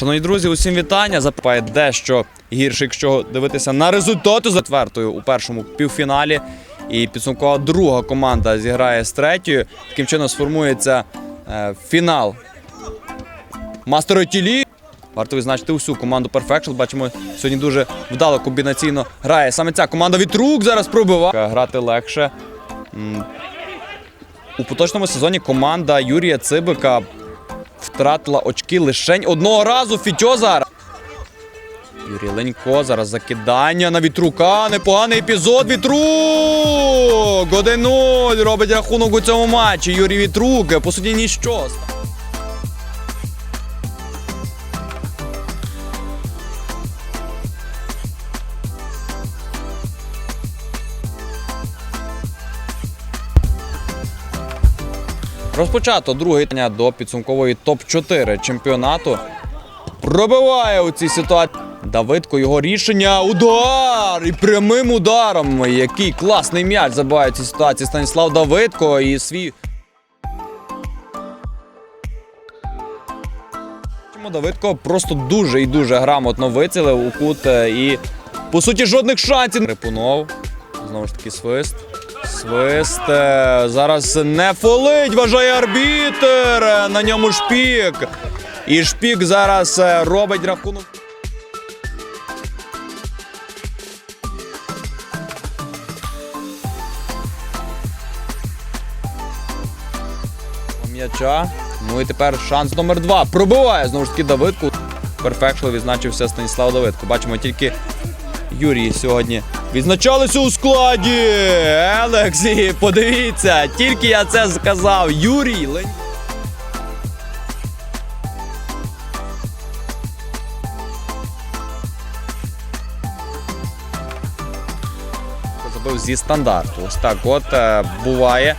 Шановні друзі, усім вітання. Запитає дещо гірше, якщо дивитися на результати затвертою у першому півфіналі. І підсумкова друга команда зіграє з третьою. Таким чином сформується е, фінал Мастери тілі. Варто відзначити усю команду Perfection. Бачимо, сьогодні дуже вдало комбінаційно грає. Саме ця команда Вітрук зараз пробиває. Грати легше. У поточному сезоні команда Юрія Цибика втратила очки лишень одного разу. Фітьо зараз. Юрій Ленько зараз закидання на вітрука. Непоганий епізод. Вітрук! 1-0 робить рахунок у цьому матчі. Юрій Вітрук. По суті, ніщо. Розпочато друге дня до підсумкової топ-4 чемпіонату. Пробиває у цій ситуації. Давидко його рішення. Удар! І прямим ударом. Який класний м'яч забиває в цій ситуації Станіслав Давидко і свій. Давидко просто дуже і дуже грамотно вицілив у кут е, і по суті жодних шансів. Рипунов. Знову ж таки свист. Свист. е, Зараз не фолить, вважає арбітер. е, На ньому шпік. І шпік зараз е, робить рахунок. М'яча. Ну і тепер шанс номер два. Пробиває знову ж таки Давидку. Перфекшл відзначився Станіслав Давидко. Бачимо тільки Юрій сьогодні відзначалися у складі. Елексі, подивіться, тільки я це сказав. Юрій Лень. Зі стандарту. Ось так от е, буває.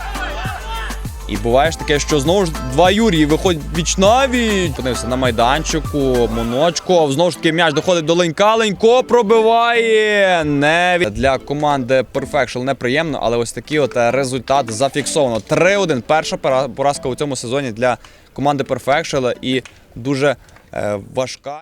І буває ж таке, що знову ж два Юрії виходять віч навіть. Опинився на майданчику, Моночков. Знову ж таки м'яч доходить до Ленька. Ленько пробиває. Не від- для команди Perfection неприємно, але ось такий от е, результат зафіксовано. 3-1. Перша пора- поразка у цьому сезоні для команди Perfection і дуже е, важка.